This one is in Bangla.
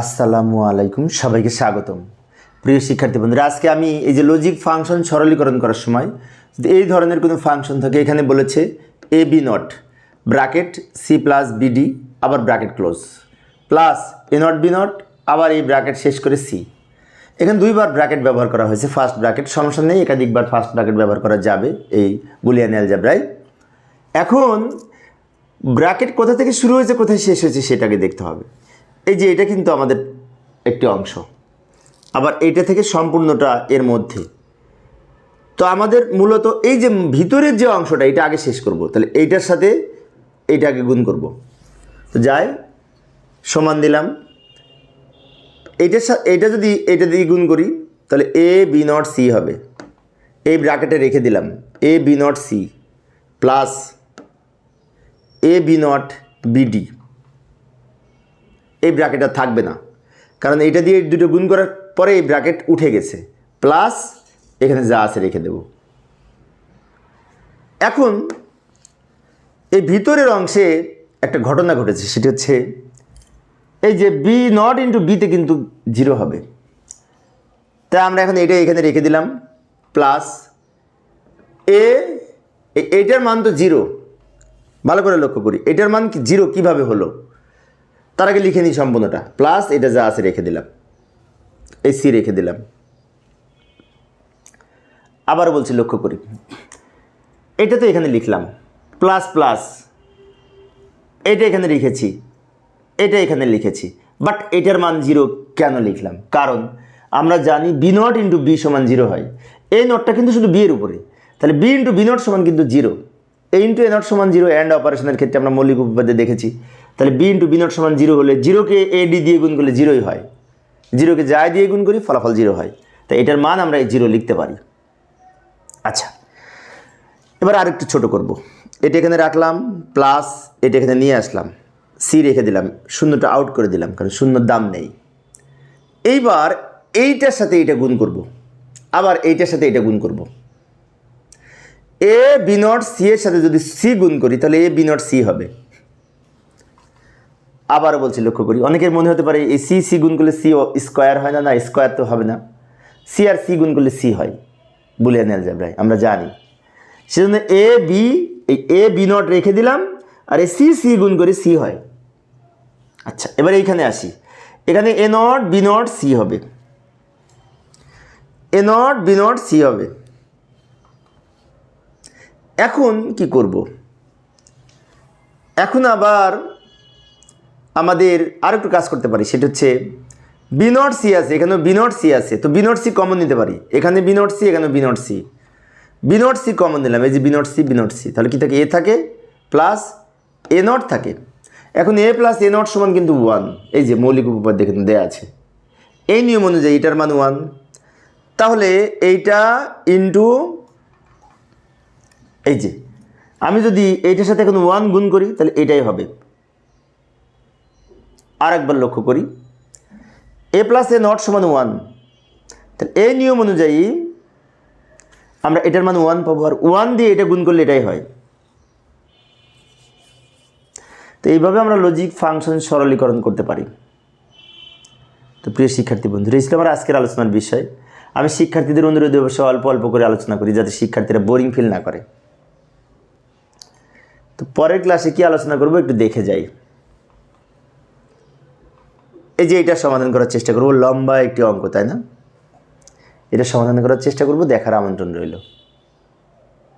আসসালামু আলাইকুম, সবাইকে স্বাগতম। প্রিয় শিক্ষার্থী বন্ধুরা, আজকে আমি এই যে লজিক ফাংশন সরলীকরণ করার সময়, যদি এই ধরনের কোনো ফাংশন থাকে, এখানে বলেছে A B not bracket C plus BD আবার bracket close plus A not B not আবার এই ব্র্যাকেট শেষ করে সি এখানে দুইবার ব্র্যাকেট ব্যবহার করা হয়েছে ফার্স্ট ব্র্যাকেট সমস্যা নেই, একাধিকবার ফার্স্ট ব্র্যাকেট ব্যবহার করা যাবে এই বুলিয়ান অ্যালজাব্রায় এখন ব্র্যাকেট কোথা থেকে শুরু হয়েছে, কোথায় শেষ হয়েছে, সেটাকে দেখতে হবে। এই যে এটা কিন্তু আমাদের একটি অংশ। আবার এইটা থেকে সম্পূর্ণটা এর মধ্যে। তো আমাদের মূলত এই যে ভিতরের যে অংশটা, এটা আগে শেষ করব। তাহলে এইটার সাথে এইটাকে গুণ করব। তো যাই, সমান দিলাম। এইটার সাথে এইটা যদি এটা দিয়ে গুণ করি, তাহলে এ, বি, নট, সি হবে। এই ব্র্যাকেটে রেখে দিলাম। A, B, not, C, plus A, B, not BD এই ব্র্যাকেট আর থাকবে না। কারণ এটা দিয়ে দুটো গুণ করার পরে এই ব্র্যাকেট উঠে গেছে। প্লাস এখানে যা আছে রেখে দেব। এখন এই ভিতরের অংশে একটা ঘটনা ঘটেছে, সেটা হচ্ছে এই যে বি নট ইন্টু বিতে কিন্তু জিরো হবে। তাই আমরা এখন এটা এখানে রেখে দিলাম। প্লাস এ এইটার মান তো জিরো ভালো করে লক্ষ্য করি। এটার মান কি জিরো কীভাবে হলো? তার আগে লিখে নিই সম্পূর্ণটা। প্লাস এটা যা আছে রেখে দিলাম। এই সি রেখে দিলাম। আবার বলছি লক্ষ্য করি। এটা তো এখানে লিখলাম। প্লাস প্লাস এটা এখানে লিখেছি এটা এখানে লিখেছি। বাট এটার মান জিরো কেন লিখলাম? কারণ আমরা জানি বি নট ইন্টু বি সমান জিরো হয়। এই নটটা কিন্তু শুধু বি এর উপরে। তাহলে বি ইন্টু বি নট সমান কিন্তু zero A into A not সমান জিরো অ্যান্ড অপারেশনের ক্ষেত্রে আমরা মৌলিক উপপাদ্যে দেখেছি। তাহলে বি ইন্টু বি নট সমান জিরো হলে জিরোকে এ ডি দিয়ে গুণ করলে জিরোই হয়। জিরোকে যায় দিয়ে গুণ করি, ফলাফল জিরো হয়। তাই এটার মান আমরা এই জিরো লিখতে পারি। আচ্ছা এবার আরেকটু ছোট করব। এটা এখানে রাখলাম প্লাস এটা এখানে নিয়ে আসলাম। সি রেখে দিলাম, শূন্যটা আউট করে দিলাম, কারণ শূন্যর দাম নেই। এইবার এইটার সাথে এইটা গুণ করব। আবার এইটার সাথে এটা গুণ করব। এ, বি নট সি এর সাথে যদি সি গুণ করি, তাহলে এ, বি নট সি হবে। আবারও বলছি, লক্ষ্য করি। অনেকের মনে হতে পারে, এই সি সি গুণ করলে সি স্কোয়ার হয় না না, স্কোয়ার তো হবে না। সি আর সি গুণ করলে সি হয়, বুলিয়ান অ্যালজাব্রায়, আমরা জানি। সেজন্য এ, বি, এই এ, বি নট রেখে দিলাম, আর এই সি সি গুণ করে সি হয়। আচ্ছা এবার এইখানে আসি। এখানে A not, B not, C হবে। A not, B not, C হবে। এখন কি করব? এখন আবার আমাদের আর একটু কাজ করতে পারি, সেটা হচ্ছে বিনট সি আছে, এখানেও বিনট সি আছে, তো বিনট সি কমন নিতে পারি। এখানে বিনট সি এখানে B not C. B not C common নিলাম, এই যে বিনট সি বিনট সি, তাহলে কি থাকে? এ থাকে প্লাস এ নট থাকে। এখন এ প্লাস এ নট সমান কিন্তু ওয়ান এই যে মৌলিক উপপাদ্য কিন্তু দেয়া আছে। এই নিয়ম অনুযায়ী এটার মান ওয়ান তাহলে এইটা ইন্টু এই যে, আমি যদি এইটার সাথে এখন ওয়ান গুণ করি, তাহলে এটাই হবে। আর একবার লক্ষ্য করি। এ প্লাস এ নট সমান ওয়ান তাহলে এই নিয়ম অনুযায়ী আমরা এটার মান ওয়ান পাবো, আর ওয়ান দিয়ে এটা গুণ করলে এটাই হয়। তো এইভাবে আমরা লজিক ফাংশন সরলীকরণ করতে পারি। তো প্রিয় শিক্ষার্থী বন্ধুরা, এই ছিল আমার আজকের আলোচনার বিষয়। আমি শিক্ষার্থীদের অনুরোধে অবশ্যই অল্প অল্প করে আলোচনা করি, যাতে শিক্ষার্থীরা বোরিং ফিল না করে। তো পরের ক্লাসে কি আলোচনা করব একটু দেখে যাই। এই যে এটা সমাধান করার চেষ্টা করব, লম্বা একটি অঙ্ক, তাই না? এটা সমাধান করার চেষ্টা করব, দেখার আমন্ত্রণ রইল।